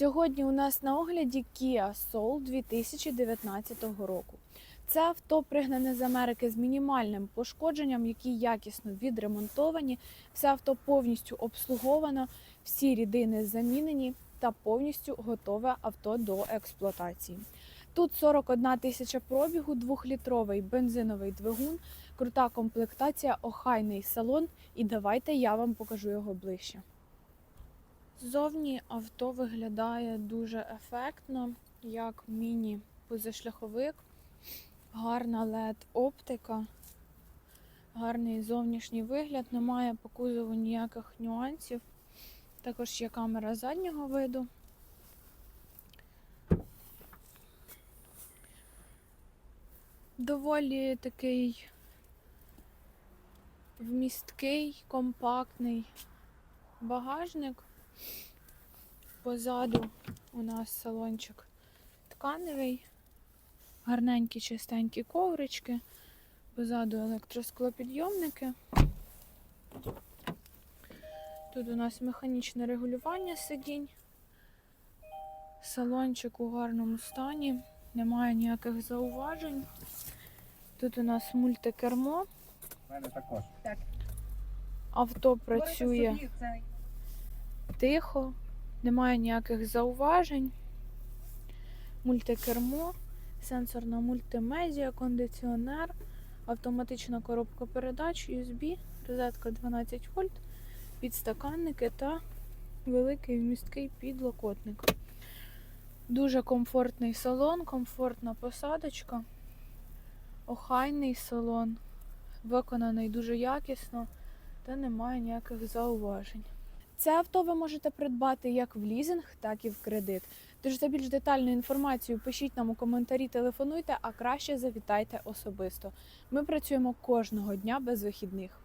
Сьогодні у нас на огляді Kia Soul 2019 року. Це авто пригнане з Америки з мінімальним пошкодженням, які якісно відремонтовані. Все авто повністю обслуговано, всі рідини замінені та повністю готове авто до експлуатації. Тут 41 тисяча пробігу, двохлітровий бензиновий двигун, крута комплектація, охайний салон. І давайте я вам покажу його ближче. Ззовні авто виглядає дуже ефектно, як міні-позашляховик, гарна led оптика, гарний зовнішній вигляд, немає по кузову ніяких нюансів. Також є камера заднього виду. Доволі такий вмісткий, компактний багажник. Позаду у нас салончик тканевий, гарненькі чистенькі коврички, позаду електросклопідйомники. Тут у нас механічне регулювання сидінь. Салончик у гарному стані, немає ніяких зауважень. Тут у нас мультикермо, У мене також. авто працює тихо, немає ніяких зауважень. Мультикермо, сенсорна мультимедіа, кондиціонер, автоматична коробка передач, USB, розетка 12 вольт, підстаканники та великий вмісткий підлокотник. Дуже комфортний салон, комфортна посадочка, охайний салон, виконаний дуже якісно та немає ніяких зауважень. Це авто ви можете придбати як в лізинг, так і в кредит. Тож за більш детальну інформацію пишіть нам у коментарі, телефонуйте, а краще завітайте особисто. Ми працюємо кожного дня без вихідних.